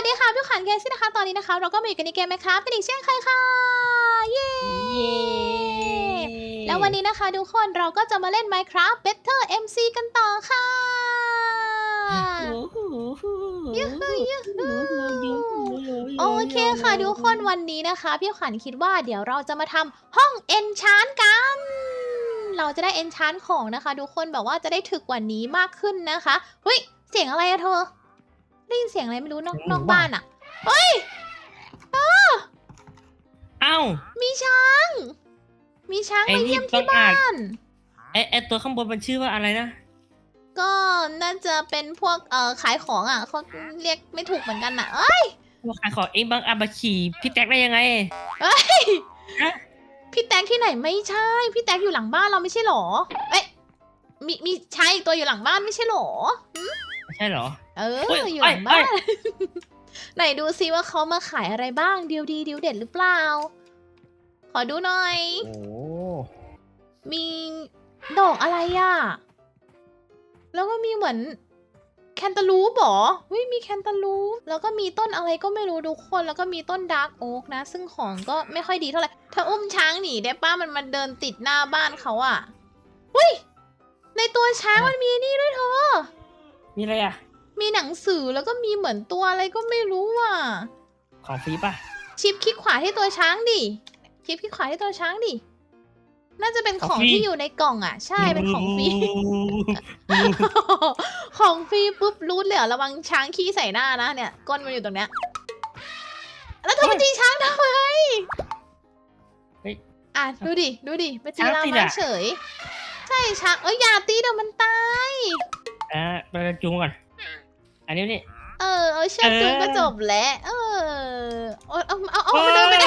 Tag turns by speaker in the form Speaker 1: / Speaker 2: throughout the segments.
Speaker 1: วัสดีค่ะพี่ขวัญเคซี่นะคะ ตอนนี้นะคะ เราก็มาอยู่กันในเกมไหมครับกันอีกเช่นเคยค่ะเย้
Speaker 2: เย้
Speaker 1: แล้ววันนี้นะคะทุกคนเราก็จะมาเล่น Minecraft Better MC กันต่อค่ะยูฮูยูฮูโอเคค่ะทุกคนวันนี้นะคะ พี่ขวัญคิดว่าเดี๋ยวเราจะมาทำห้อง Enchant กัน เราจะได้ Enchant ของนะคะทุกคนแบบว่าจะได้ถึกกว่านี้มากขึ้นนะคะเฮ้ยเสียงอะไรอะเธอ ได้ยินเสียงอะไรไม่รู้นอก
Speaker 2: เสียงห
Speaker 1: น
Speaker 2: นู
Speaker 1: อกบ้านอะเฮ้ย
Speaker 2: เอ้า
Speaker 1: มีช้าง มีช้าง
Speaker 2: ไอ้
Speaker 1: มา
Speaker 2: นี่
Speaker 1: เยี่ยมที่
Speaker 2: บังอาจ
Speaker 1: บ้าน
Speaker 2: ไอไอตัวข้างบนมันชื่อว่าอะไรนะ
Speaker 1: ก็น่าจะเป็นพวกเอ่อขายของอะเขาเรียกไม่ถูกเหมือนกันอะ เอ้ย
Speaker 2: ตัวขายของเองบางอาบาขี่พี่แท็กได้ยังไง
Speaker 1: เอ้ย
Speaker 2: ฮะ
Speaker 1: พี่แตกที่ไหนไม่ใช่ พี่แตกอยู่หลังบ้านเราไม่ใช่หรอ เอ้ย มีมีชายอีกตัวอยู่หลังบ้านไม่ใช่หรอ
Speaker 2: ไม่ใช่เหรอ
Speaker 1: เออ
Speaker 2: เอ้ย
Speaker 1: อยู่หลังบ้าน
Speaker 2: เอ้ย
Speaker 1: ไหนดูซิว่าเขามาขายอะไรบ้างเดียวดีเดียวเด็ดหรือเปล่า ขอดูหน่อย
Speaker 2: โอ้
Speaker 1: มีดอกอะไรอะ แล้วก็มีเหมือนแคนตาลูปเหรอเฮ้ยมีแคนตาลูป แล้วก็มีต้นอะไรก็ไม่รู้ทุกคน แล้วก็มีต้นดาร์กโอ๊กนะ ซึ่งของก็ไม่ค่อยดีเท่าไหร่เธออุ้มช้างหนีได้ป้ามันมันเดินติดหน้าบ้านเขาอะเฮ้ย ในตัวช้างมันมีนี่ด้วยเธอ
Speaker 2: มีอะไรอะ
Speaker 1: มีหนังสือแล้วก็มีเหมือนตัวอะไรก็ไม่รู้อะ
Speaker 2: ของฟรีป่ะ
Speaker 1: ชิปคลิกขวาที่ตัวช้างดิ ชิปคลิกขวาที่ตัวช้างดิ น่าจะเป็นของ
Speaker 2: ของฟรี
Speaker 1: ที่อยู่ในกล่องอะ ใช่ เป็นของฟรี ของฟรีปุ๊บรูดเลยเหรอระวังช้างขี้ใส่หน้านะเนี่ย ก้นมันอยู่ตรงเนี้ย แล้วเธอไปตีช้างทำไม
Speaker 2: เฮ้ย
Speaker 1: อะดูดิ ดูดิ ไปตี
Speaker 2: ช้าง
Speaker 1: ลา
Speaker 2: ติด
Speaker 1: มา
Speaker 2: อะ
Speaker 1: เฉย ใช่ช้าง เอ้ยอย่าตีเดี๋ยวมันตาย
Speaker 2: อ่าไปจูงก่อน อันนี้นี่
Speaker 1: เออเอาเชือก
Speaker 2: เออ
Speaker 1: จูงก็จบแล้วเออเอาเอาเอาเอามันเดินไปไหน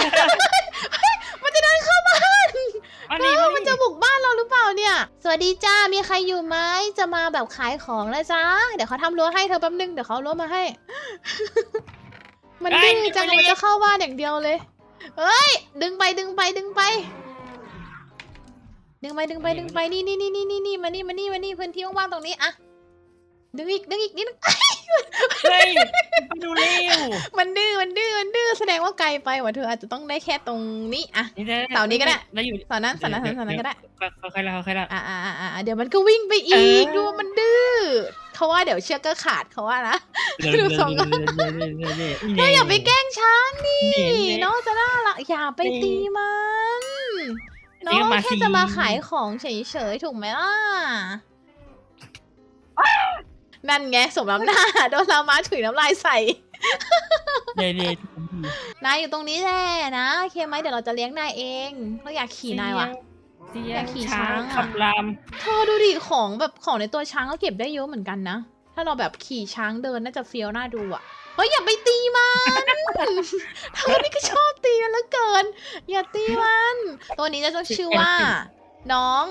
Speaker 1: มันจะเดินเข้าบ้าน
Speaker 2: อัน
Speaker 1: เอ
Speaker 2: นี้
Speaker 1: อมันจะบุกบ้านเราหรือเปล่าเนี่ย สวัสดีจ้ามีใครอยู่ไหมจะมาแบบขายของนะจ้าเดี๋ยวเขาทำรั้วให้เธอแป๊บนึงเดี๋ยวเขาเอารั้วมาให้ มันดื้อจังมันจะเข้าบ้านอย่างเดียวเลยเฮ้ย ดึงไปดึงไปดึงไป ดึงไปดึงไปดึงไปนี่นี่นี่นี่นี่นี่มานี่มานี่มานี่พื้นที่ว่างๆตรงนี้อะ ดึงอีกดึงอีกนิดนึง
Speaker 2: เฮ้ยไปดูเร็ว
Speaker 1: มันดื้อมันดื้อมันดื้อแสดงว่าไกลไปว่ะเธออาจจะต้องได้แค่ตรงนี้อะ
Speaker 2: นี่ได้
Speaker 1: เสานี้ก็ได้
Speaker 2: แล้วอยู่
Speaker 1: สอนนั้นสอนนั้นสอนนั้นก็ได้
Speaker 2: ค่อยๆแล้วค่อยๆแล้ว
Speaker 1: อ่าอ่าอ่าอ่าเดี๋ยวมันก็วิ่งไปอีก
Speaker 2: เออ
Speaker 1: ดูมันดื้อเขาว่าเดี๋ยวเชือกก็ขาดเขาว่านะดูทรงก่อนเธออย่าไปแกล้งช้างนี่น้องจะน่ารักอย่าไปตีมันน้องแค่จะมาขายของเฉยๆถูกไหมล่ะ นั่นไงสมน้ำหน้า โดนลามาถุยน้ำลายใส่
Speaker 2: เดี๋ยวเดี๋ยวนา
Speaker 1: ยอยู่ตรงนี้แหละนะโอเคไหมเดี๋ยวเราจะเลี้ยงนายเอง เราอยากขี่นายว่ะ
Speaker 2: เสีย
Speaker 1: อยากขี่
Speaker 2: ง
Speaker 1: ช้า
Speaker 2: ช้างง
Speaker 1: อะ
Speaker 2: คำราม
Speaker 1: เธอดูดิของแบบของในตัวช้างก็เก็บได้เยอะเหมือนกันนะ ถ้าเราแบบขี่ช้างเดินน่าจะเฟี้ยวน่าดูอะเฮ้ยอย่าไปตีมันเธอนี่ก็ชอบตีมันเหลือเกิน อย่าตีมัน ตัวนี้จะต้องชื่อว่า น้อง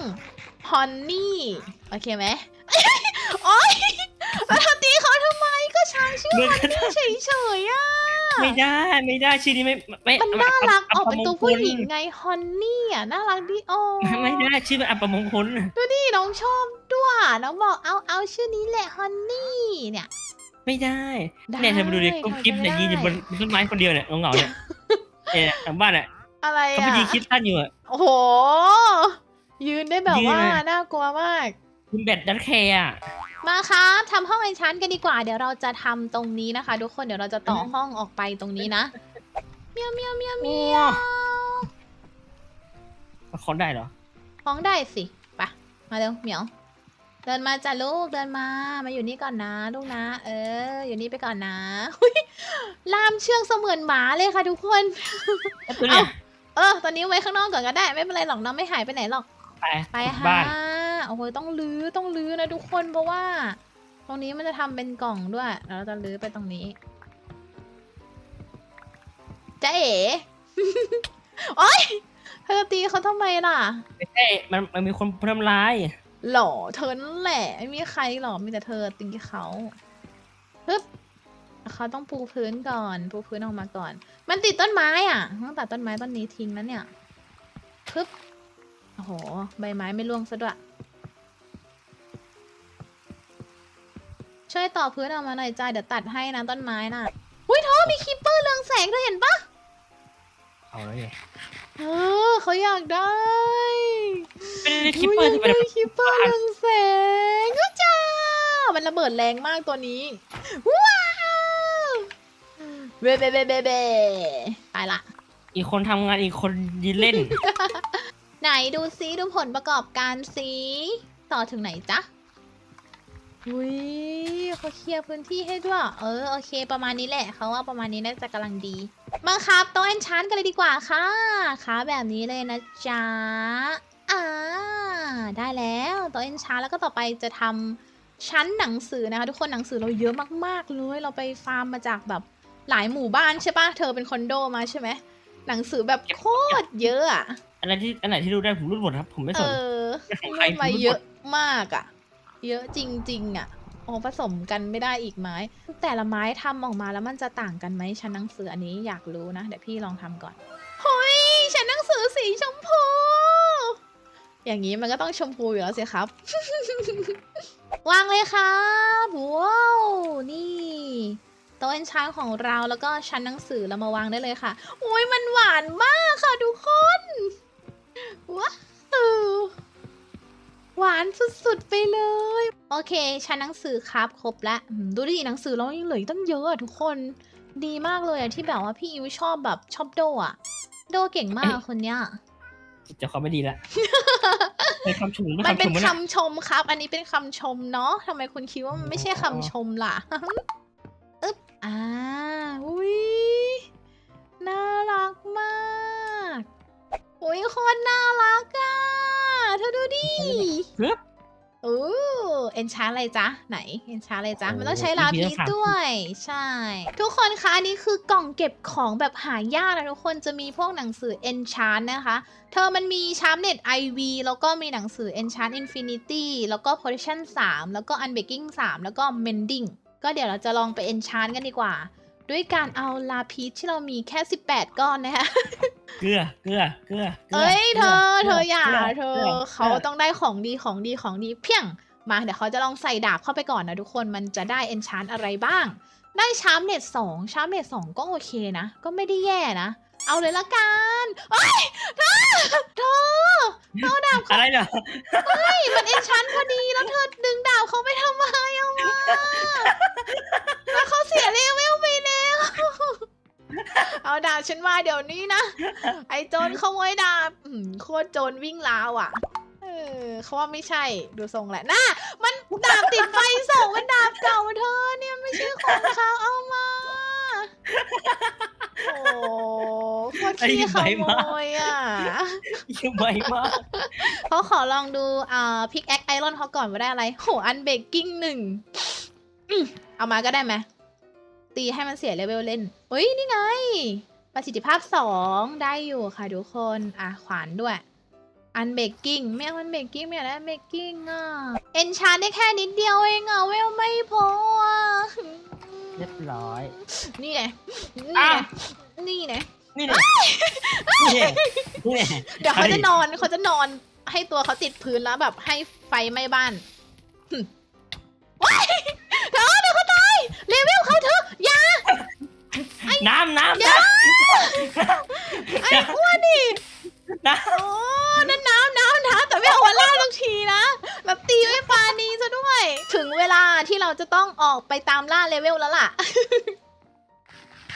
Speaker 1: ฮอนนี่ โอเคไหมโอ๊ย แล้วเธอตีเขาทำไมก็ช้างชื่อ
Speaker 2: เหมือน
Speaker 1: ฮอน
Speaker 2: กัน
Speaker 1: นี่เฉยๆอะ
Speaker 2: ไม่ได้ไม่ได้ชื่อนี้ไม่ไม่
Speaker 1: มันน่ารักออกเป็นตัวผู้หญิง
Speaker 2: อัปมง
Speaker 1: ไงฮอนนี่อะน่ารักดิโอ
Speaker 2: คลไม่ได้ชื่อเป็นอัปมงคล
Speaker 1: นี่น้องชอบด้วยน้องบอกเอาเอาชื่อนี้แหละฮอนนี่เนี่ย
Speaker 2: ไม่ได้
Speaker 1: ได้
Speaker 2: เนี่ยเธอมาดูดิกุ๊บกิ๊บเนี่ย
Speaker 1: ทำไม่
Speaker 2: ยืนอยู่บน
Speaker 1: ได้
Speaker 2: ต้นไม้คนเดียวเนี่ยเหงาๆเนี่ยเอ๊ะทางบ้านเนี่ย
Speaker 1: อะไร
Speaker 2: เขา
Speaker 1: อะ
Speaker 2: ไปยืนคิดท่านอยู่อะ
Speaker 1: โอ้โหยืนได้แบบ
Speaker 2: ยืน
Speaker 1: ว่า
Speaker 2: เลย
Speaker 1: น่ากลัวมาก
Speaker 2: คุณแบตดันแคร์อะ
Speaker 1: มาครับทำห้องไอชันกันดีกว่า เดี๋ยวเราจะทำตรงนี้นะคะ ทุกคนเดี๋ยวเราจะต่อห้องออกไปตรงนี้นะเมียวเมียวเมียวเมียว
Speaker 2: มันค้นได้เหรอ
Speaker 1: ห้องได้สิไปมาเร็วเหมียว เดินมาจ้ะลูกเดินมา มาอยู่นี่ก่อนนะลูกนะ เออ อยู่นี่ไปก่อนนะหุ้ยล่ามเชือกเสมือนหมาเลยค่ะ ทุกคน
Speaker 2: ไอ้ตัวเนี่ย
Speaker 1: เออ ตอนนี้ไว้ข้างนอกก่อนก็ได้ ไม่เป็นไรหรอกน้องไม่หายไปไหนหรอก
Speaker 2: ไป
Speaker 1: ไป
Speaker 2: ขุด
Speaker 1: ค่ะ
Speaker 2: บ้าน
Speaker 1: โอ้โหต้องลื้อต้องลื้อนะทุกคนเพราะว่า ตรงนี้มันจะทำเป็นกล่องด้วยแล้วเราจะลื้อไปตรงนี้จ๊ะเอ๋โอ๊ยเธอตีเขาทำไมล่ะ
Speaker 2: ไม่ใช่มันมันมีคนทำร้าย
Speaker 1: หล่อเธอนั่นแหละไม่มีใครหรอกมีแต่เธอตีเขาฮึบเขาต้องปูพื้นก่อน ปูพื้นออกมาก่อน มันติดต้นไม้อะต้องตัดต้นไม้ต้นนี้ทิ้งแล้วเนี่ยฮึบโอ้โห ใบไม้ไม่ร่วงซะด้วย ช่วยต่อพื้นออกมาหน่อยจ้าเดี๋ยวตัดให้นะต้นไม้น่ะอุ้ยเธอมีคิปเปอร์เรืองแสงเธอเห็นปะ
Speaker 2: เอาเลย
Speaker 1: เออเขาอยากได้
Speaker 2: เป็นคิปเปอร์ที่เป็น
Speaker 1: ยากได้คิปเปอร์เรืองแสงก็จ้ามันระเบิดแรงมากตัวนี้ว้าวเบเบเบเบเบไปละ
Speaker 2: อีกคนทำงานอีกคนยืนเล่น
Speaker 1: ไหนดูซิดูผลประกอบการซิต่อถึงไหนจ๊ะ อุ้ยเขาเคลียร์พื้นที่ให้ด้วย เออโอเค ประมาณนี้แหละเขาว่าประมาณนี้น่าจะกำลังดีมาครับโต๊ะเอนชานกันเลยดีกว่าค่ะค่ะแบบนี้เลยนะจ๊ะอ่าได้แล้วโต๊ะเอนชานแล้วก็ต่อไปจะทำชั้นหนังสือนะคะ ทุกคนหนังสือเราเยอะมากๆเลยเราไปฟาร์มมาจากแบบหลายหมู่บ้านใช่ปะเธอเป็นคอนโดมาใช่ไหมหนังสือแบบโคตรเยอะอะ
Speaker 2: อะไรที่อันไหนที่รู้ได้ผมรู้หมดครับ ผมไม่ส
Speaker 1: เอนอ
Speaker 2: ของใคร
Speaker 1: รูดมา
Speaker 2: ผมรู้หมด
Speaker 1: เยอะมากอะ เยอะจริง ๆ อะโอ้ผสมกันไม่ได้อีกไม้ แต่ละไม้ทำออกมาแล้วมันจะต่างกันไหมชั้นหนังสืออันนี้อยากรู้นะ เดี๋ยวพี่ลองทำก่อนเฮ้ยชั้นหนังสือสีชมพู อย่างนี้มันก็ต้องชมพูอยู่แล้วสิครับ วางเลยครับว้าวนี่โต๊ะเอนชานของเราแล้วก็ชั้นหนังสือเรามาวางได้เลยค่ะโอ้ยมันหวานมากค่ะทุกคนว้าว หวานสุดๆไปเลย โอเคชั้นหนังสือครับครบแล้วอืมดูดิหนังสือเรายังเหลืออีกตั้งเยอะอะทุกคนดีมากเลยอะที่แบบว่าพี่อิวชอบแบบชอบโดอะโดเก่งมากคนเนี้ย
Speaker 2: จะเขาไม่ดีละเป็นคำชมไม่
Speaker 1: มัน
Speaker 2: คำ
Speaker 1: เป็
Speaker 2: ช
Speaker 1: น
Speaker 2: มมั้ย
Speaker 1: คำชมครับ อันนี้เป็นคำชมเนาะทำไมคุณคิดว่ามันไม่ใช่คำชมล่ะอึ๊บอ่าอุ้ยน่ารักมากอุ้ยโคนน่ารักอะ เธอดูดิ
Speaker 2: เฮ้ย
Speaker 1: โอ้เอนชาร์อะไรจ๊ะ ไหน เอนชาร์อะไรจ๊ะ
Speaker 2: โอ้
Speaker 1: มันต้องใช้
Speaker 2: มี
Speaker 1: ลา
Speaker 2: เย
Speaker 1: พี
Speaker 2: อะ
Speaker 1: ส
Speaker 2: ค่ะ
Speaker 1: ด้วย ใช่ ทุกคนคะอันนี้คือกล่องเก็บของแบบหายากนะทุกคนจะมีพวกหนังสือ Enchant นะคะ เธอมันมีชาร์ n เน็ต IV แล้วก็มีหนังสือ Enchant Infinity แล้วก็ Protection 3 แล้วก็ Unbreaking 3 แล้วก็ Mending ก็เดี๋ยวเราจะลองไป Enchant กันดีกว่า ด้วยการเอาลาพีสที่เรามีแค่ 18 ก้อนนะคะ
Speaker 2: เกลือเกลือเกลือกลื
Speaker 1: เอ้ยเธอ
Speaker 2: กลื
Speaker 1: เธออย่า
Speaker 2: กลื
Speaker 1: เธอ
Speaker 2: กลื
Speaker 1: เขาต้องได้ของดีของดีของดีเพียงมาเดี๋ยวเขาจะลองใส่ดาบเข้าไปก่อนนะทุกคนมันจะได้เอนชานอะไรบ้าง ได้ชาร์มเน็ตสองชาร์มเน็ตสองก็โอเคนะ ก็ไม่ได้แย่นะ เอาเลยละกันเอ้ยเธอเธอเอาดาบเขา
Speaker 2: อะไรเหรอ
Speaker 1: เฮ้ยมันเอนชานพอดีแล้วเธอดึงดาบเขาไปทำไมเอามาแล้วเขาเสียเลเวลไปแล้ว เอาดาบฉันมาเดี๋ยวนี้นะ ไอ้โจรขโมยดาบอืมโคตรโจรวิ่งราวอะ เออเขาว่าไม่ใช่ดูทรงแหละน่ามันดาบติดไฟส่งมันดาบเก่าเธอเนี่ยไม่ใช่ของเขาเอามาโอ้โคตรขี้ขโมยอะ
Speaker 2: ยังไวมาก
Speaker 1: เขาขอลองดูอ่าพิกแอคไอรอนเขาก่อนว่าได้อะไรโหอันเบกกิ้งหนึ่งอืมเอามาก็ได้ไหม ตีให้มันเสียเลเวลเล่นเฮ้ย นี่ไง ประสิทธิภาพสองได้อยู่ค่ะทุกคน อะ ขวานด้วย อันเบกกิ้งไม่เอาอันเบกกิ้งไม่เอาอันเบกกิ้งอะ เอนชานได้แค่นิดเดียวเองอะเวลไม่พออะ
Speaker 2: เรียบร้อย
Speaker 1: นี่ไงนี่
Speaker 2: อ้า
Speaker 1: ไง
Speaker 2: ว
Speaker 1: นี่ไง
Speaker 2: นี่เนี่ยนี่เนี่ยนี่เนี่ย
Speaker 1: เดี๋ยวเขาจะนอนเขาจะนอนให้ตัวเขาติดพื้นแล้วแบบให้ไฟไหม้บ้านหึว้ายเธอเดี๋ยวเขาตายเลเวลเขาเธออย่า
Speaker 2: น้ำน้ำ
Speaker 1: อย่าไอ้อ้วนนี่
Speaker 2: น้
Speaker 1: โอ้นั่นน้ำน้ำน้ำแต่ไม่เอามาล่าทุกทีนะ แบบตีไม่ปานีซะด้วย ถึงเวลาที่เราจะต้องออกไปตามล่าเลเวลแล้วล่ะ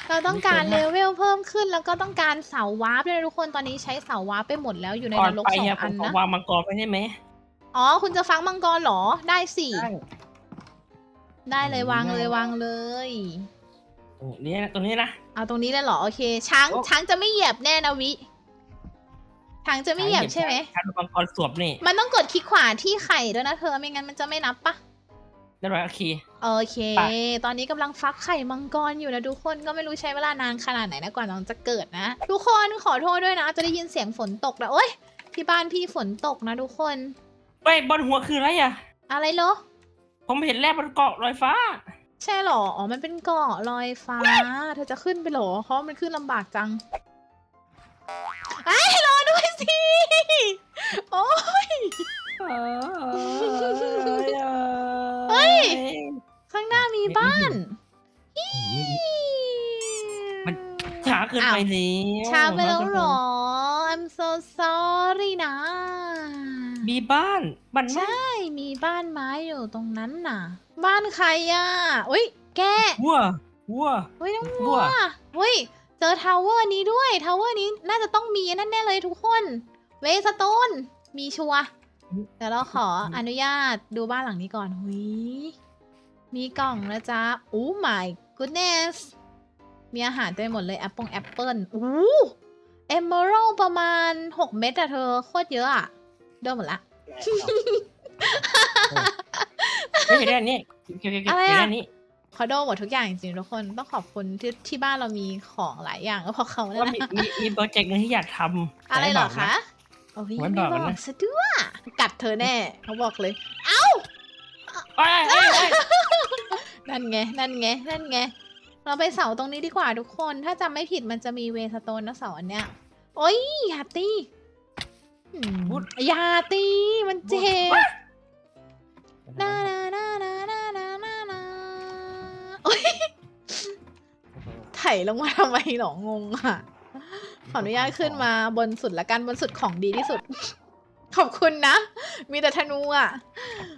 Speaker 1: เราต้องการเลเวลเพิ่มขึ้น แล้วก็ต้องการเสาวาร์ปด้วยนะทุกคนตอนนี้ใช้เสาวาร์ปไปหมดแล้วอยู่ในำ
Speaker 2: ก่อน
Speaker 1: นรก
Speaker 2: ไป
Speaker 1: สอง
Speaker 2: เนี่ยผ
Speaker 1: อั
Speaker 2: ม
Speaker 1: น
Speaker 2: ขอ
Speaker 1: นะ
Speaker 2: วางมังกรไปได้ไหม
Speaker 1: อ๋อ คุณจะฟังมังกรเหรอได้สิ
Speaker 2: ใช่
Speaker 1: ได้เลยวางเลยวางเลย
Speaker 2: ตรง นี้นะตรงนี้นะ
Speaker 1: เอาตรงนี้เลยเหรอโอเค ช้าง
Speaker 2: โอ้
Speaker 1: ช้างจะไม่เหยียบแน่นะวิช้างจะไม่เหยียบใช่ไหม
Speaker 2: การมังกรสวบนี่
Speaker 1: มันต้องกดคลิกขวาที่ไข่ด้วยนะเธอไม่งั้นมันจะไม่นับปะ
Speaker 2: เรียบร้อยโอเค
Speaker 1: โอเค
Speaker 2: ไป
Speaker 1: ตอนนี้กำลังฟักไข่มังกรอยู่นะทุกคนก็ไม่รู้ใช้เวลานานขนาดไหนนะกว่าน้องจะเกิดนะ ทุกคนขอโทษด้วยนะ จะได้ยินเสียงฝนตกแล้วโอ๊ยที่บ้านพี่ฝนตกนะทุกคน
Speaker 2: ไปบนหัวคืออะไรอะ
Speaker 1: อะไรเหรอ
Speaker 2: ผมเห็นแร่บนเกาะลอยฟ้า
Speaker 1: ใช่เหรอ อ๋อ มันเป็นเกาะลอยฟ้า เธอจะขึ้นไปเหรอเพราะว่ามันขึ้นลำบากจังไอ้ยรอด้วยสิ โอ้ย เฮ้ย ข้างหน้ามีบ้าน
Speaker 2: เฮ้ยช้าเกินไปสิ
Speaker 1: ช้าไปแล้วเหรอ I'm so sorry นะ
Speaker 2: มีบ้านบ้านไม้
Speaker 1: ใช่ มีบ้านไม้อยู่ตรงนั้นน่ะ บ้านใครอะอุ้ย แก
Speaker 2: วัววัว
Speaker 1: อุ้ยน้อง
Speaker 2: วั
Speaker 1: วัว
Speaker 2: ว
Speaker 1: อุ้ย เจอทาวเวอร์นี้ด้วย ทาวเวอร์นี้น่าจะต้องมีนั่นแน่เลยทุกคน เวสโตน มีชัวร์เดี๋ยวเราขออนุญาตดูบ้านหลังนี้ก่อนหุยมีกล่องนะจ๊ะโอ้ my goodness มีอาหารเต็มไปหมดเลย แอปเปิลแอปเปิลอู้เอมเมอรัลประมาณ 6 เม็ดอะเธอ โคตรเยอะอะเดิมหมดละ
Speaker 2: ไม่ใช่ด้านนี้เก็บเก็บเก็บ
Speaker 1: อะไร
Speaker 2: เก็บ
Speaker 1: อะ
Speaker 2: ด้านนี้
Speaker 1: เขาโดนหมดทุกอย่างจริงๆทุกคนต้องขอบคุณที่ที่บ้านเรามีของหลายอย่างก็เพราะเขา
Speaker 2: ก็
Speaker 1: เนี่ย
Speaker 2: มี
Speaker 1: นะ
Speaker 2: มีมีโปรเจกต์หนึงที่อยากทำ
Speaker 1: อะไรเหรอคะโอ้ย
Speaker 2: ไว้
Speaker 1: ไม่
Speaker 2: บอก
Speaker 1: บ
Speaker 2: มัน
Speaker 1: อก
Speaker 2: นะ
Speaker 1: ซะด้วยกัดเธอแน่เขาบอกเลย
Speaker 2: เอ้ยเอ้ยเอ้ย
Speaker 1: นั่นไง นั่นไง นั่นไง เราไปเสาตรงนี้ดีกว่าทุกคน ถ้าจำไม่ผิดมันจะมีเวสโตนนะเสาอันเนี้ย โอ้ยอย่าตีอืมอย่าตี มันเจ็บนานานานานานานานาโอ้ย ไถลงมาทำไมหรองงอะ ขออนุญาตขึ้นมาบนสุดละกันบนสุดของดีที่สุด ขอบคุณนะ มีแต่ธนูอะ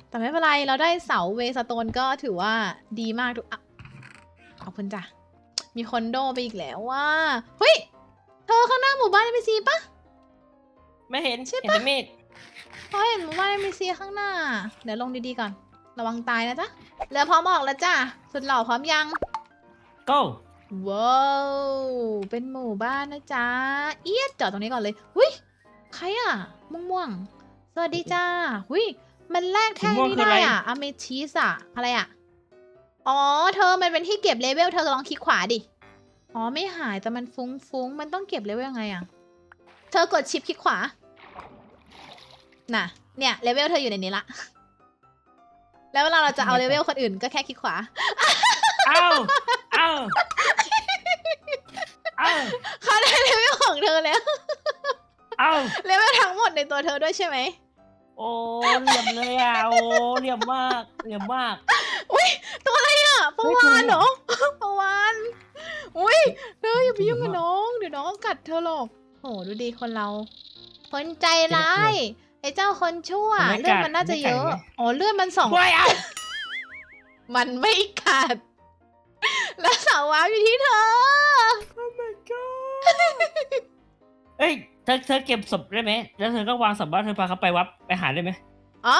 Speaker 1: แต่ไม่เป็นไรเราได้เสาเวสโตนก็ถือว่าดีมากทุกอะขอบคุณจ้ะ มีคนโดไปอีกแล้วว่าเฮ้ยเธอข้างหน้าหมู่บ้านเอ็มซีปะ
Speaker 2: ไม่เห็น
Speaker 1: ใช่ปะ
Speaker 2: เห็นแต่เมฆ
Speaker 1: เพราะเห็นหมู่บ้านเอ็มซีข้างหน้า เดี๋ยวลงดีๆก่อน ระวังตายนะจ๊ะเรือพร้อมออกแล้วจ้ะสุดหล่อพร้อมยัง
Speaker 2: โก้
Speaker 1: ว้าวเป็นหมู่บ้านนะจ๊ะเอียดจอดตรงนี้ก่อนเลยหุยใครอะม่วงม่วงๆสวัสดีจ้าหุยมันแลกแท่งนี้ได้อะอเมทิสอะอะไรอะอ๋อ เธอมันเป็นที่เก็บเลเวล เธอลองคลิกขวาดิ อ๋อ ไม่หาย แต่มันฟุ้งฟุ้งๆมันต้องเก็บเลเวลยังไงอะเธอกดชิปคลิกขวา น่ะ เนี่ย เลเวลเธออยู่ในนี้ละ แล้วเวลาเราจะเอาเลเวลคนอื่นก็แค่คลิกขวา
Speaker 2: เอ้าเอ้าเอ้า
Speaker 1: เขาได้เลเวลของเธอแล้ว
Speaker 2: เอ้า
Speaker 1: เลเวลทั้งหมดในตัวเธอด้วยใช่ไหม
Speaker 2: โอ้เหลี่ยมเลยอะโอ้เหลี่ยมมากเหลี่ยมมาก
Speaker 1: ตัวอะไรอะป
Speaker 2: เฮ้
Speaker 1: ระ
Speaker 2: ย
Speaker 1: วาน
Speaker 2: ตัวอะไร
Speaker 1: เหรอประวานอุ้ยเธออย่าไปยุ่งกับน้อง เดี๋ยวน้องกัดเธอหรอกโหดูดีคนเรา คนใจร้ายไอ้เจ้าคนชั่ว
Speaker 2: มันไม่
Speaker 1: เลือด
Speaker 2: กัด
Speaker 1: มันน่าจะ
Speaker 2: ไม่กัด
Speaker 1: เยอะ
Speaker 2: ไหม
Speaker 1: อ๋อเลือดมันสอง
Speaker 2: ว้ายเอ้า
Speaker 1: มันไม่กัด แล้วสาวว้าวอยู่ที่เธอ
Speaker 2: เอ้ยเธอเธอเก็บศพได้ไหมแล้วเธอก็วางศพบ้านเธอพาเขาไปวัดไปหาได้ไหม
Speaker 1: อ๋อ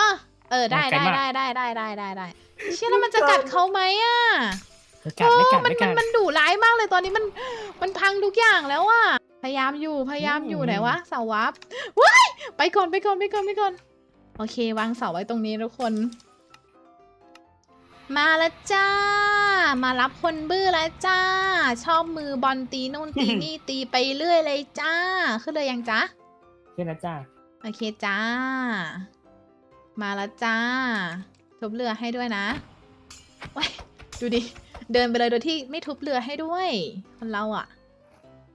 Speaker 1: เออได้
Speaker 2: ไกล
Speaker 1: ได้
Speaker 2: มาก
Speaker 1: ได้ได้ได้ได้ได้ได้เชื่อแล้วมันจะกัดเขาไหมอะ
Speaker 2: เธอกัดไม่กัด
Speaker 1: เออมัน
Speaker 2: ไม่กั
Speaker 1: มัน
Speaker 2: ด
Speaker 1: มันดุร้ายมากเลยตอนนี้มันมันพังทุกอย่างแล้วอะพยายามอยู่พยายามอยู่
Speaker 2: อืม
Speaker 1: ไหนวะเสาวับว้ายไปก่อนไปก่อนไปก่อนไปก่อนโอเค วางเสาไว้ตรงนี้ทุกคน มาแล้วจ้า มารับคนบื้อแล้วจ้า ชอบมือบอลตีนู่นตีนี่ตีไปเรื่อยเลยจ้า ขึ้นเลยยังจ้า
Speaker 2: ขึ้นนะจ้า
Speaker 1: โอเคจ้า มาแล้วจ้าทุบเรือให้ด้วยนะว้ายดูดิ เดินไปเลยโดยที่ไม่ทุบเรือให้ด้วยคนเราอะ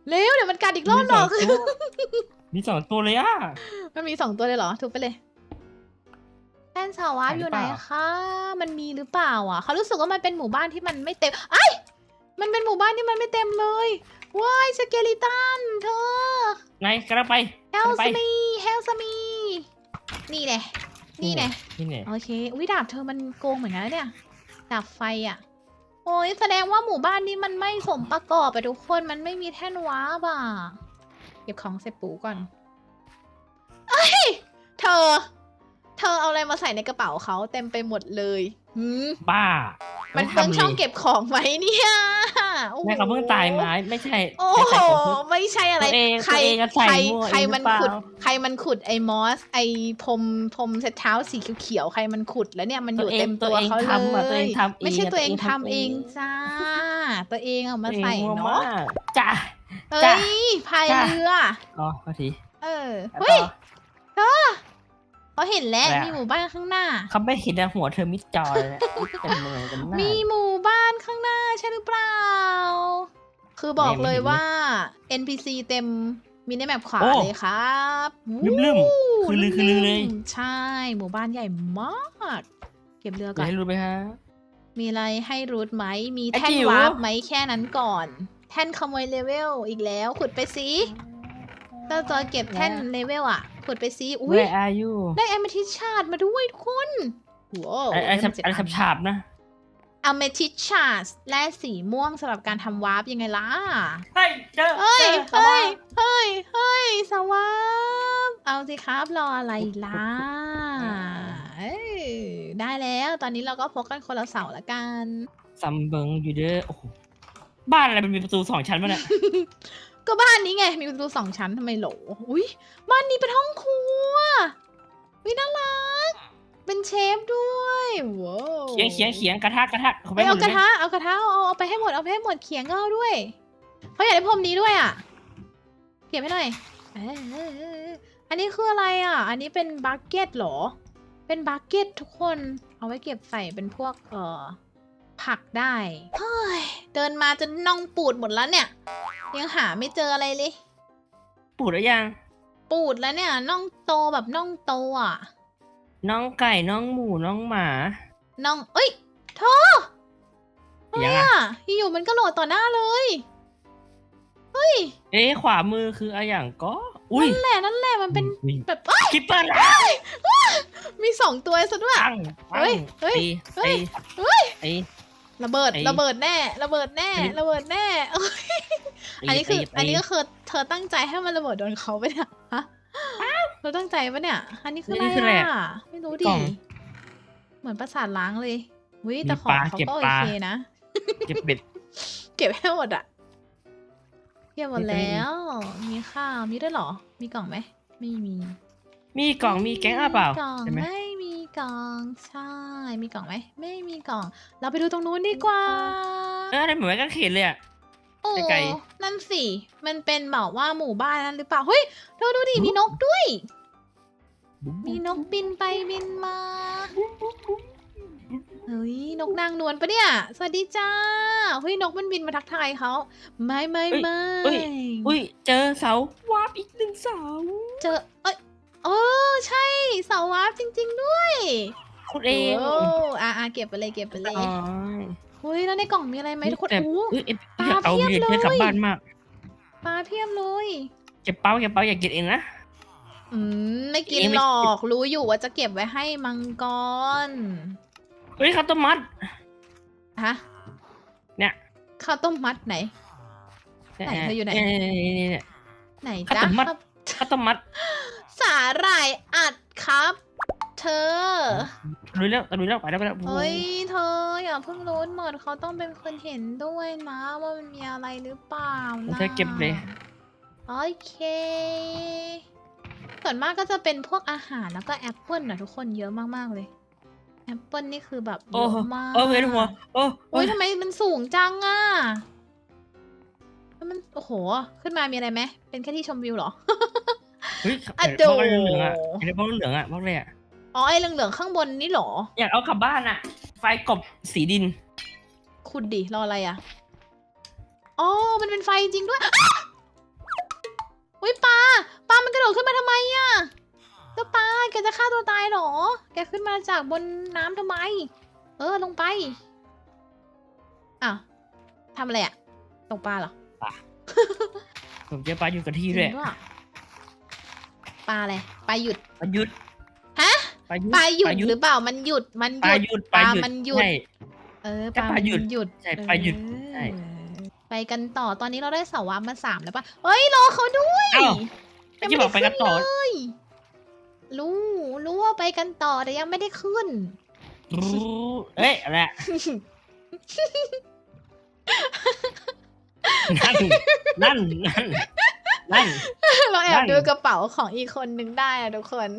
Speaker 1: เร็วเดี๋ยวมันกัดอีกรอบหรอก
Speaker 2: มีสองตัวเลยอะ
Speaker 1: มันมีสองตัวเลยเหรอ ทุบไปเลยแป้นสาวาร์ป
Speaker 2: หาย
Speaker 1: อ
Speaker 2: หรื
Speaker 1: ยู่
Speaker 2: อ
Speaker 1: ไหน
Speaker 2: เปล่า
Speaker 1: คะ มันมีหรือเปล่าอะ เขารู้สึกว่ามันเป็นหมู่บ้านที่มันไม่เต็มไอ้ยมันเป็นหมู่บ้านที่มันไม่เต็มเลยว้ายสเกลิตันเธอ
Speaker 2: ไงกำลังไป
Speaker 1: เฮล
Speaker 2: ไป
Speaker 1: สมีเฮลสมีนี่แน่นี่แน่
Speaker 2: นี่เนี่ย
Speaker 1: โอเค อุ้ยดาบเธอมันโกงเหมือนกันนะเนี่ย ดาบไฟอะ่ะโอ้ยแสดงว่าหมู่บ้านนี้มันไม่สมประกอบไปทุกคนมันไม่มีแท่นว้าบ่ะเก็บของใส่ปูก่อนเอ้ยเธอ เธอเอาอะไรมาใส่ในกระเป๋าเขาเต็มไปหมดเลยหืม
Speaker 2: บ้า
Speaker 1: มัน
Speaker 2: ไเพิ่
Speaker 1: งช่องเก็บของไว้เนี่ยโอ้โห
Speaker 2: แม่เขาเพิ่งตายไม้ไม่ใช่
Speaker 1: โอ้
Speaker 2: แค่
Speaker 1: โห
Speaker 2: ใส่ของเพิ่ง
Speaker 1: ไม่ใช่อะไร
Speaker 2: ตัวเอง
Speaker 1: ใคร
Speaker 2: ตัวเองก็ใส่
Speaker 1: ใคร
Speaker 2: มั่ว
Speaker 1: ใคร
Speaker 2: เองหรือ
Speaker 1: มัน
Speaker 2: เปล่า
Speaker 1: ขุด ใครมันขุดไอ้มอส ไอ้พรมพรมเช็ดเท้าสีเขียวๆใครมันขุดแล้วเนี่ยมันอยู่เต็มตัวเขา
Speaker 2: ทำอะตัว
Speaker 1: เล
Speaker 2: เอยงทำเอง
Speaker 1: ไม่ใช่ตัวเองะทำเองจ้า ตัวเองเอามาใส่
Speaker 2: ตัวอง
Speaker 1: เนาะ
Speaker 2: มั่วมกจ้า
Speaker 1: เอ้
Speaker 2: จ้ะ
Speaker 1: ยพาย
Speaker 2: จ้ะ
Speaker 1: เรือ
Speaker 2: อ๋อพอที
Speaker 1: เออ
Speaker 2: แล้ว
Speaker 1: เฮ้ย
Speaker 2: ต่อ
Speaker 1: เขาเห็นแล้ว
Speaker 2: อะไรอะ
Speaker 1: มีหมู่บ้านข้างหน้า
Speaker 2: เขาไม่เห็นนะหัวเธอมิดจอยเลยเต็มเลยเต็มหน้า
Speaker 1: มีหมู่บ้านข้างหน้าใช่หรือเปล่า คือบอกเลยว่า NPC เต็มมินิแมปขวา
Speaker 2: โอ้
Speaker 1: เลยครับ
Speaker 2: ลืมๆ
Speaker 1: วู้
Speaker 2: คือลือคือลือเลย
Speaker 1: ใช่หมู่บ้านใหญ่มาก เก็บเรือ
Speaker 2: อ
Speaker 1: ก่
Speaker 2: ยา
Speaker 1: อกน
Speaker 2: ให้รู้ไหมฮะ
Speaker 1: มีอะไรให้รูทไหม มี
Speaker 2: ไอ้
Speaker 1: แท่น
Speaker 2: จิ๋ว
Speaker 1: วาร์ปไหมแค่นั้นก่อน แท่นขโมยเลเวลอีกแล้ว ขุดไปสิเจ้าตัวเก็บแท่นเลเวลอะ ขุดไปสิอุ้ย
Speaker 2: Where are you
Speaker 1: ได้แอมเมทิสชาร์ดมาด้วยทุกคนว้าว
Speaker 2: ไอ้ไอ้สับไอ้สับฉาบนะ
Speaker 1: แอมเมทิสชาร์ดและสีม่วงสำหรับการทำวาร์ปยังไงล่ะ
Speaker 2: เฮ้ยเจอ
Speaker 1: เฮ้ย
Speaker 2: เจอ
Speaker 1: เฮ้ย เฮ้ย เฮ้ย สวาบเอาสิครับรออะไรล่ะเอ้ยได้แล้วตอนนี้เราก็พกกันคนละเสาละกัน
Speaker 2: ซัมเบิงอยู่เด้อโอ้โหบ้านอะไรมันมีประตูสองชั้นวะเนี่ย
Speaker 1: ก็บ้านนี้ไง มีประตูสองชั้นทำไมโหลอุ้ยบ้านนี้เป็นห้องครัววิน่ารัก เป็นเชฟด้วยว้าว
Speaker 2: เขียงเขียงเขียงกระทะกระทะเขาไป
Speaker 1: ไม่
Speaker 2: หม
Speaker 1: เอา
Speaker 2: ด
Speaker 1: กระ
Speaker 2: เลย
Speaker 1: ทะเอากระทะเอาเอาไปให้หมดเอาไปให้หมดเขียงก็เอาด้วยเขาอยากได้พรมนี้ด้วยอะเก็บให้หน่อยเอ้ยเอ้ยเอ้ยเอ้ยอันนี้คืออะไรอะ อันนี้เป็นบักเก็ตเหรอ เป็นบักเก็ตทุกคน เอาไว้เก็บใส่เป็นพวกเอ่อ ผักได้เฮ้ยเดินมาจนน่องปูดหมดแล้วเนี่ย ยังหาไม่เจออะไรเลย
Speaker 2: ปูดหรือยัง
Speaker 1: ปูดแล้วเนี่ยน่องโตแบบน่องโตอะ
Speaker 2: น้องไก่น้องหมูน้องหมา
Speaker 1: น่อง เอ้ยเธออะไร
Speaker 2: ยังไง
Speaker 1: อะอยู่ๆมันก็โหลดต่อหน้าเลยเฮ้ย
Speaker 2: เอ๊ะขวามือคืออะไรอย่างก็ อุ้ย
Speaker 1: นั่นแหละนั่นแหละมันเป็นแบบเอ้ย
Speaker 2: คิปเปอร์
Speaker 1: มีสองตัวซะด้วย
Speaker 2: ปังปั
Speaker 1: เฮ้
Speaker 2: ง
Speaker 1: ยเฮ้ย
Speaker 2: ไอ้
Speaker 1: เฮ้ย
Speaker 2: ไอ้
Speaker 1: ระเบิด
Speaker 2: ไอ้
Speaker 1: ระเบิดแน่ระเบิดแน่
Speaker 2: ไอ้
Speaker 1: ระเบิดแน่เอ้ย
Speaker 2: ไอั
Speaker 1: นนี้คือ
Speaker 2: ไอั
Speaker 1: นนี้ก็คือเธอตั้งใจให้มันระเบิดโดนเขาไปเนี่ยฮะเราตั้งใจปะเนี่ย อันนี้คือ
Speaker 2: นี่คือ
Speaker 1: อะ
Speaker 2: อะไร
Speaker 1: ไร
Speaker 2: อะ
Speaker 1: อะไม่รู้
Speaker 2: ก
Speaker 1: ดิ
Speaker 2: ล่อง
Speaker 1: เหมือนประสาทล้างเลยวิ
Speaker 2: มี
Speaker 1: แต่ของ
Speaker 2: ปลา
Speaker 1: เขา
Speaker 2: เก็บ
Speaker 1: ก็โอ
Speaker 2: ปลา
Speaker 1: เคนะ
Speaker 2: เก็บเบ็ด
Speaker 1: เก็บให้หมดอะเก็บหมด
Speaker 2: มี
Speaker 1: แล้
Speaker 2: ตัวนี้
Speaker 1: ว มีข้าว มีด้วยเหรอ มีกล่องไหม ไม่มี
Speaker 2: มีกล่องมีแก๊งอะเปล่า
Speaker 1: มีกล่อง
Speaker 2: ใช่ไหม
Speaker 1: ไม่มีกล่องใช่ มีกล่องไหมไม่มีกล่อง เราไปดูตรงนู้นดีกว่า
Speaker 2: เอออะไรเหมือนไม้กางเขนเลยอะ
Speaker 1: โอ้
Speaker 2: ไกล
Speaker 1: นั่นสิมันเป็นแบบว่าหมู่บ้านนั้นหรือเปล่าเฮ้ยเธอดูดิมีนกด้วย มีนกบินไปบินมาเฮ้ยนกนางนวลปะเนี่ย สวัสดีจ้าเฮ้ยนกมันบินมาทักทายเขาไม่ไม่ไม่
Speaker 2: เอ้ยอุ้ยเจอเสาวาบอีกหนึ่งเสา
Speaker 1: เจอเอ้ย เออใช่เสาวาร์ปจริง ๆ ด้วย
Speaker 2: คุณเอง
Speaker 1: โอ้อะอะเก็บไปเลยเก็บไปเลย
Speaker 2: อ๋อ
Speaker 1: เฮ้ยแล้วในกล่องมีอะไรไหมทุกคน
Speaker 2: แต่
Speaker 1: อู้
Speaker 2: อุ้ยเอ็ด
Speaker 1: ปลา
Speaker 2: อยากเอา
Speaker 1: เพียบ
Speaker 2: เงิน
Speaker 1: เลย
Speaker 2: เพื่อกลับบ้านมาก
Speaker 1: ปลาเพียบเลย
Speaker 2: เก็บเป้าเก็บเป้าอยากกินเองนะ
Speaker 1: อืมไม่กิน
Speaker 2: เอ๊ะไม่
Speaker 1: หรอกรู้อยู่ว่าจะเก็บไว้ให้มังกร
Speaker 2: เฮ้ยข้าวต้มมัด
Speaker 1: ฮะ
Speaker 2: เนี่ย
Speaker 1: ข้าวต้มมัดไหน ไหนเธออยู่ไหน
Speaker 2: เนี่ยเนี่ยเนี่ย
Speaker 1: ไหน
Speaker 2: ข้าว
Speaker 1: จ๊ะ
Speaker 2: ต้มมัด
Speaker 1: ครับ
Speaker 2: ข้าวต้มมัด
Speaker 1: สาหร่ายอัดครับ เธอ
Speaker 2: รู้แล้วรู้แล้วไปแล้วไปแล้ว
Speaker 1: เฮ้ยเธออย่าเพิ่งรู้หมดเขาต้องเป็นคนเห็นด้วยนะว่ามันมีอะไรหรือเปล่านะ
Speaker 2: เธอเก็บเลย
Speaker 1: โอเคส่วนมากก็จะเป็นพวกอาหารแล้วก็แอปเปิลนะทุกคนเยอะมากๆเลยแอปเปิลนี่คือแบบเย
Speaker 2: โอ้
Speaker 1: อะมาก
Speaker 2: โอ้เวียนหัวโอ้
Speaker 1: โอ้ยทำไมมันสูงจังอะแล้วมันโอ้โห ขึ้นมามีอะไรไหมเป็นแค่ที่ชมวิวเหรอ
Speaker 2: เฮ้ย
Speaker 1: อะ
Speaker 2: เห็น
Speaker 1: โด
Speaker 2: พวกเหลืองๆอะเห็นพวกเหลืองๆอะพวกเลยอะ
Speaker 1: อ๋อไอ้เหลืองๆข้างบนนี่เหรอ
Speaker 2: อยากเอากลับบ้านอะไฟกบสีดิน
Speaker 1: คุณดิ รออะไรอะ อ๋อ มันเป็นไฟจริงด้วยอุ้ยปลา ปลา มันกระโดดขึ้นมาทำไมอะเจ้าปลา แกจะฆ่าตัวตายเหรอ แกขึ้นมาจากบนน้ำทำไม เออ ลงไปอะทำอะไรอะ ตกปลาเหรอ
Speaker 2: ผมเจอปลาอยู่กับที่ด้วย
Speaker 1: จริงด้วยป ลาอะไรปลาหยุด
Speaker 2: ปลาหยุด
Speaker 1: ฮะ
Speaker 2: ปลาหยุด
Speaker 1: ปลาหยุดหรือเปล่ามันหยุดมัน
Speaker 2: ป
Speaker 1: ห
Speaker 2: ลา
Speaker 1: ยุด
Speaker 2: หยุด
Speaker 1: ปลามันหยุด
Speaker 2: ใช่
Speaker 1: เออ
Speaker 2: แต่ปลาหยุด
Speaker 1: มันหยุด
Speaker 2: ใช่ปลาหยุด
Speaker 1: เออ
Speaker 2: ใช่
Speaker 1: ไปกันต่อตอนนี้เราได้เสาวามาสามแล้วปะเฮ้ยรอเขาด้วย
Speaker 2: เอ้า
Speaker 1: ยัง
Speaker 2: ที่
Speaker 1: ไม่
Speaker 2: บ
Speaker 1: ได้
Speaker 2: อกไปกันต่อ
Speaker 1: ขึ้นเลยรู้รู้ว่าไปกันต่อแต่ยังไม่ได้ขึ้น
Speaker 2: รู้เอ้ยอะไรอะนั่นนั่นนั่น นั่น
Speaker 1: เราแอบ
Speaker 2: นั่น
Speaker 1: ดูกระเป๋าของอีกคนนึงได้อะทุกคน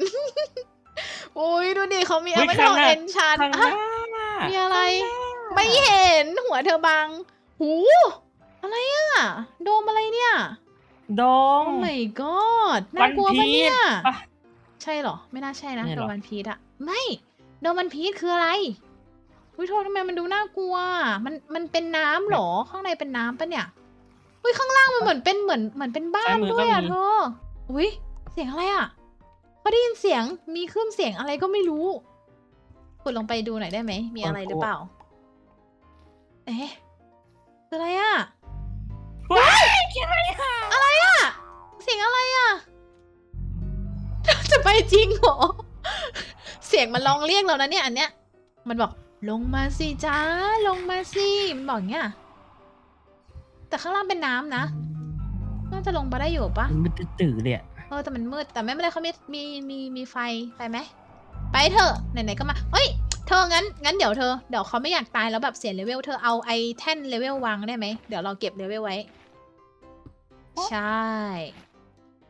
Speaker 1: อุ้ยดูดิเขามี
Speaker 2: เฮ้
Speaker 1: เอา
Speaker 2: ย
Speaker 1: ไป
Speaker 2: ข้าง
Speaker 1: ทำ
Speaker 2: หน้า
Speaker 1: เอนชัน
Speaker 2: ข้างหน้า
Speaker 1: มีอะไร ไม่เห็นหัวเธอบัง หู อะไรอะโดมอะไรเนี่ย
Speaker 2: ดง
Speaker 1: โอ้ my god น่ากลัวปะเนี่ย
Speaker 2: วันพีชปะ
Speaker 1: ใช่เหรอ ไม่น่าใช่นะ
Speaker 2: ไม่หร
Speaker 1: โด
Speaker 2: อ
Speaker 1: มันพีทอะไม่โดมันพีทคืออะไรอุ้ยโทษทำไมมันดูน่ากลัว มันมันเป็นน้ำเหรอ ข้างในเป็นน้ำปะเนี่ย อุ้ยข้างล่างมันเหมือนเป็นเหมือนเหมือนเป็นบ้านด้วยอะเธออุ้ยเสียงอะไรอะพอได้ยินเสียงมีเครื่องเสียงอะไรก็ไม่รู้กดลงไปดูหน่อยได้ไหมมีอะไรหรือเปล่า เอ๊ะอะไรอะอะไรอะเสียงอะไรอะจะไปจริงเหรอเสียงมันลองเรียกเรานะเนี่ยอันเนี้ยมันบอกลงมาสิจ้าลงมาสิมันบอกเงี้ย แต่ข้างล่างเป็นน้ำนะ น่าจะลงไปได้อยู่ปะ
Speaker 2: มันตื่นๆเลยอะ
Speaker 1: เออแต่มันมืดแต่ไม่เป็นไรเขามีมีมีมีไฟไปไหมไปเถอะไหนๆก็มาเฮ้ยเธองั้นงั้นเดี๋ยวเธอเดี๋ยวเขาไม่อยากตายแล้วแบบเสียเลเวลเธอเอาไอ้แท่นเลเวลวางได้ไหมเดี๋ยวเราเก็บเลเวลไว้ ใช่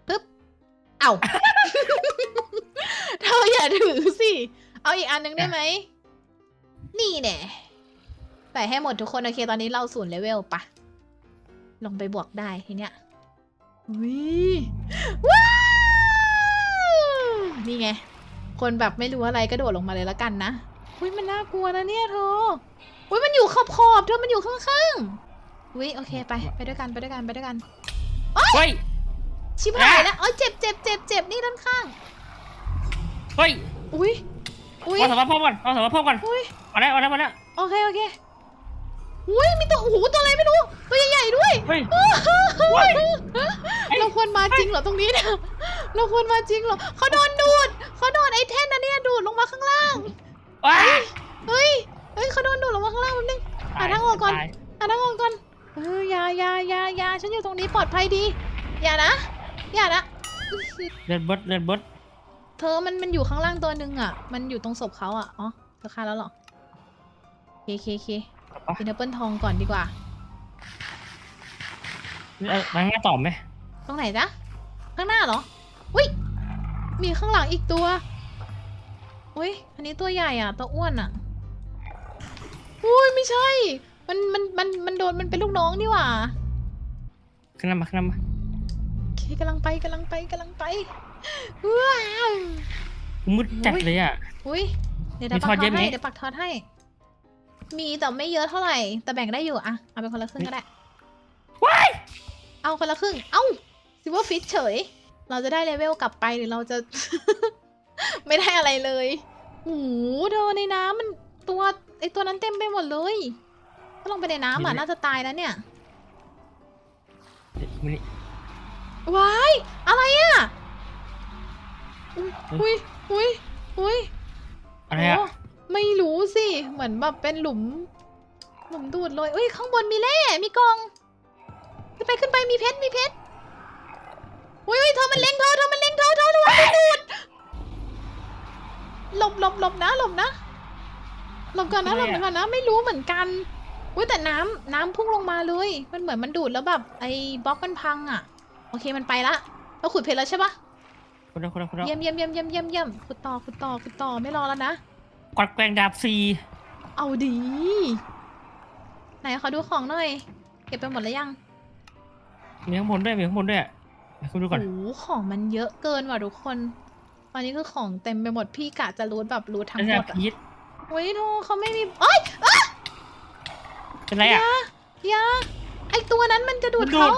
Speaker 1: ปึ๊บเอา เธออย่าถือสิ เอาอีกอันนึงได้ไหม นี่แน่ใส่ให้หมดทุกคน โอเค ตอนนี้เราศูนย์เลเวลปะ ลงไปบวกได้ทีเนี้ยวิว้าวนี่ไง คนแบบไม่รู้อะไรกระโดดลงมาเลยละกันนะอุ้ยมันน่ากลัวนะเนี่ยเธออุ้ยมันอยู่ขอบขอบๆเธอมันอยู่ข้างๆอุ้ยโอเคไปไปด้วยกันไปด้วยกันไปด้วยกัน
Speaker 2: เฮ้ย
Speaker 1: ชิบหายแล้วเอ้ยเจ็บเจ็บเจ็บเจ็บนี่ด้านข้าง
Speaker 2: เฮ้ย
Speaker 1: อุ้ยอุ้ย
Speaker 2: เอาสำรับพ่อก่อนเอาสำรับพ่อก่อน
Speaker 1: อุ้ย
Speaker 2: เอาได้เอาได้มาแล้ว
Speaker 1: โอเคโอเค อุ้ยมีตัวโอ้โหตัวอะไรไม่รู้ตัวใหญ่ๆด้วย
Speaker 2: เฮ้ย
Speaker 1: เราควรมาจริงเหรอตรงนี้เนี่ยเราควรมาจริงเหรอเขาโดนดูดเขาโดนไอ้แท่นนะเนี่ยดูดลงมาข้างล่าง
Speaker 2: ว้าย
Speaker 1: เฮ้ยเฮ้ยเขาโดนดูดลงมาข้างล่างแป๊บนึงหาทางออกก่อน
Speaker 2: ตาย
Speaker 1: หาทางออกก่อนเอออย่าอย่าอย่าอย่าฉันอยู่ตรงนี้ปลอดภัยดี อย่านะ อย่านะ
Speaker 2: เลือดเบดเลือดเบด
Speaker 1: เธอมันมันอยู่ข้างล่างตัวหนึ่งอะ มันอยู่ตรงศพเขาอะ อ๋อเธอฆ่าแล้วเหรอ เคเคเค กินแอปเปิลทองก่อนดีกว่า
Speaker 2: เออมาง่ายตอบไหม
Speaker 1: ตรงไหนจ๊ะ ข้างหน้าเหรอ อุ้ย มีข้างหลังอีกตัว อุ้ย อันนี้ตัวใหญ่อะ ตัวอ้วนอะ อุ้ย ไม่ใช่ มัน มัน มัน มันโดน มันเป็นลูกน้องนี่หว่า
Speaker 2: ขึ้นมาขึ้นมา
Speaker 1: โอเคกำลังไปกำลังไปกำลังไปว้าว
Speaker 2: มืดจัดเลยอะ
Speaker 1: อุ้ย เดี๋ยว
Speaker 2: มี
Speaker 1: เดี๋ยว
Speaker 2: ท
Speaker 1: ปั
Speaker 2: อกด
Speaker 1: ท
Speaker 2: เย
Speaker 1: อ
Speaker 2: อะ
Speaker 1: ด
Speaker 2: ไหม
Speaker 1: ให้ เดี๋ยวปักทอดให้ มีแต่ไม่เยอะเท่าไหร่แต่แบ่งได้อยู่อะเอาเป็นคนละครึ่งก็ได้
Speaker 2: ว้าย
Speaker 1: เอาคนละครึ่ง เอ้าซิว่าฟิตเฉย เราจะได้เลเวลกลับไปหรือเราจะ ไม่ได้อะไรเลยโอ้โหเธอในน้ำมันตัวไอตัวนั้นเต็มไปหมดเลยถ้าลงไปในน้ำอะน่าจะตายแล้วเนี่ย
Speaker 2: มานี่
Speaker 1: ว้ายอะไรอะอุ้ยอุ้ยอุ้ย
Speaker 2: อะไรอะ
Speaker 1: โไม่รู้สิ เหมือนแบบเป็นหลุม หลุมดูดเลยเอ้ย ข้างบนมีเล่ มีกองขึ้นไปขึ้นไปมีเพชรมีเพชรอุ้ยอุ้ยเธอมันเล็งเธอเธอมันเล็งเธอเธอระวังโดนดูดหลบหลบหลบนะหลบนะหลบก่อนนะหลบก่อนนะไม่รู้เหมือนกันอุ้ยแต่น้ำน้ำพุ่งลงมาเลย มันเหมือนมันดูดแล้วแบบไอ้บล็อกมันพังอะ โอเคมันไปละเราขุดเพชรแล้วใช่ปะ
Speaker 2: คนละคนละคนละ
Speaker 1: เยี่ยมเยี่ยมเยี่ยมเยี่ยมเยี่ยมเยี่ยมขุดต่อขุดต่อขุดต่อไม่รอแล้วนะ
Speaker 2: กวัดแกงดาบซี
Speaker 1: เอาดี ไหนขอดูของหน่อย เก็บไปหมดแล้วยัง
Speaker 2: มีข้างบนด้วยมีข้างบนด้วยอะให้คุณดูก่อน
Speaker 1: โอ้โหของมันเยอะเกินว่ะทุกคนตอนนี้คือของเต็มไปหมดพี่กะจะรูทแบบรูททั้ง
Speaker 2: อัน
Speaker 1: ห
Speaker 2: นี้
Speaker 1: มดอะ
Speaker 2: พีท
Speaker 1: เฮ้ยโทเขาไม่มีเอ้ย
Speaker 2: เป็นไรอะ
Speaker 1: อยาไอตัวนั้นมันจะดูด
Speaker 2: มันดูด
Speaker 1: เขา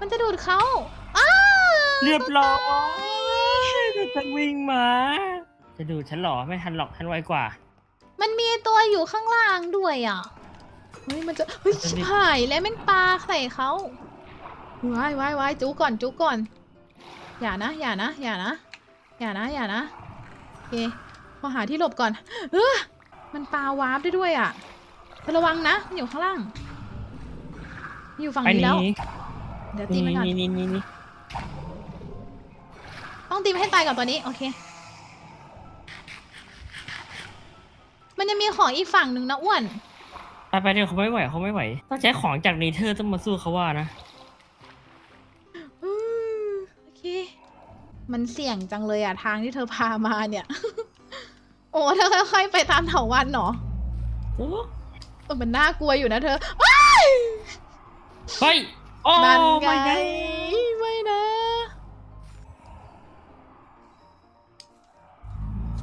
Speaker 1: มันจะดูดเขาอ้า
Speaker 2: เรียบร้อยจะวิ่งมา จะดูฉันเหรอไม่ทันหรอกฉันไวกว่า
Speaker 1: มันมีตัวอยู่ข้างล่างด้วยอะ เฮ้ยมันจะ เฮ้ย
Speaker 2: มันจะ
Speaker 1: ชิบ
Speaker 2: มี
Speaker 1: หายแล้วแม่งปลาใส่เขาว้ายว้ายว้ายจุกก่อนจุกก่อน อย่านะ อย่านะ อย่านะ อย่านะ อย่านะโอเคพอหาที่หลบก่อน เออมันปลาวาร์ปได้ด้วยอะเธอระวังนะมันอยู่ข้างล่าง อยู่ฝั่ง
Speaker 2: ไป
Speaker 1: นี้
Speaker 2: นี่
Speaker 1: แล้ว เดี๋ยวตี
Speaker 2: นี่
Speaker 1: มันก่อน
Speaker 2: นี่นี่นี่นี่
Speaker 1: ต้องตีมันให้ตายก่อนตัวนี้ โอเค มันจะมีของอีกฝั่งหนึ่งนะอ้วน
Speaker 2: ไปไปเดี๋ยวเขาไม่ไหวเขาไม่ไหว ต้องใช้ของจากเนเธอร์ต้องมาสู้เขาว่านะ
Speaker 1: อืมโอเค มันเสี่ยงจังเลยอะทางที่เธอพามาเนี่ย โอ้เธอค่อยๆไปตามเถาวันเหรอเออมันน่ากลัวอยู่นะเธอว้าย
Speaker 2: เฮ้ยโอ้
Speaker 1: นั่นไง
Speaker 2: ไม่ได้
Speaker 1: ไม่นะ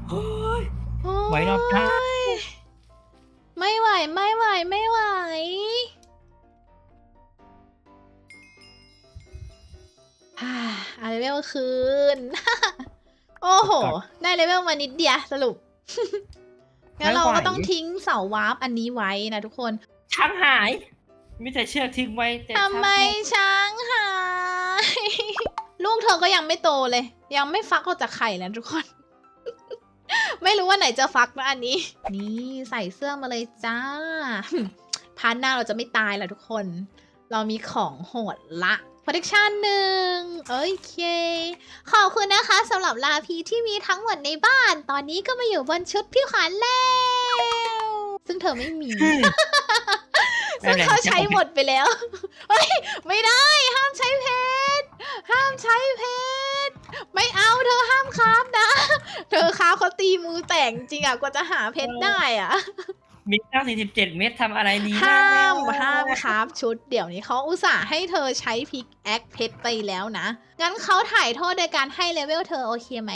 Speaker 2: เฮ้ย
Speaker 1: โอ้ย
Speaker 2: ไหวรอบด้าน
Speaker 1: ไม่ไหวไม่ไหวไม่ไหวอ่าเอาเลเวลคืน โอ้โห ได้เลเวลมานิดเดียวสรุป งั้นเราก็ต้องทิ้งเสาวาร์ปอันนี้ไว้นะทุกคน
Speaker 2: ช้างหายมีแต่เชือกทิ้งไว้แต่
Speaker 1: ทำไม
Speaker 2: ช้าง
Speaker 1: ช้างหาย ลูกเธอก็ยังไม่โตเลย ยังไม่ฟักออกจากไข่แล้วทุกคน ไม่รู้ว่าไหนจะฟักนะอันนี้ นี่ใส่เสื้อมาเลยจ้าพาร์ทหน้าเราจะไม่ตายแล้วทุกคน เรามีของโหดละ protection หนึ่งโอเค ขอบคุณนะคะสำหรับลาพีที่มีทั้งหมดในบ้าน ตอนนี้ก็มาอยู่บนชุดพี่ขวัญแล้ว ซึ่งเธอไม่มี ซึ่งเขาใช้หมดไปแล้ว เฮ้ย ไม่ได้ ห้ามใช้เพชร ห้ามใช้เพชร ไม่เอาเธอห้ามครา ตีมือแตกจริงอะกว่าจะหาเพชรได้อะ
Speaker 2: มีเก้าสี่สิบเจ็ดเม็ดทำอะไรดีนะ
Speaker 1: ห้ามห้ามคราฟชุดเดี๋ยวนี้เขาอุตส่าห์ให้เธอใช้พิกแอคเพชรไปแล้วนะ งั้นเขาถ่ายโทษโดยการให้เลเวลเธอโอเคไหม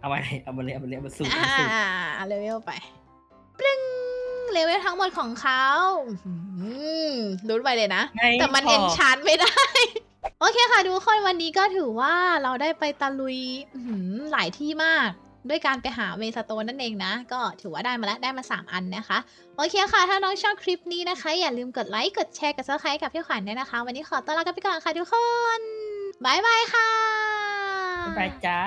Speaker 2: เอามาเลยเอามาเลยเอามาเลยเอามาสูบ
Speaker 1: อ่า
Speaker 2: สูบ
Speaker 1: เลเวลไปปรึ้งเลเวลทั้งหมดของเขาอื้อหือลุ้นไปเลยนะ แต่มัน
Speaker 2: พ
Speaker 1: เอนชานไม่ได้ โอเคค่ะทุกคนวันนี้ก็ถือว่าเราได้ไปตะลุยอื้อหือหลายที่มาก ด้วยการไปหาเมสโตนนั่นเองนะ ก็ถือว่าได้มาแล้วได้มา 3 อันนะคะ โอเคค่ะ ถ้าน้องชอบคลิปนี้นะคะ อย่าลืมกดไลค์ กดแชร์ กดซับสไครต์กับพี่ขวัญด้วยนะคะ วันนี้ขอตัวลากันไปก่อนค่ะทุกคนบ๊ายบายค่ะ
Speaker 2: บายจ้า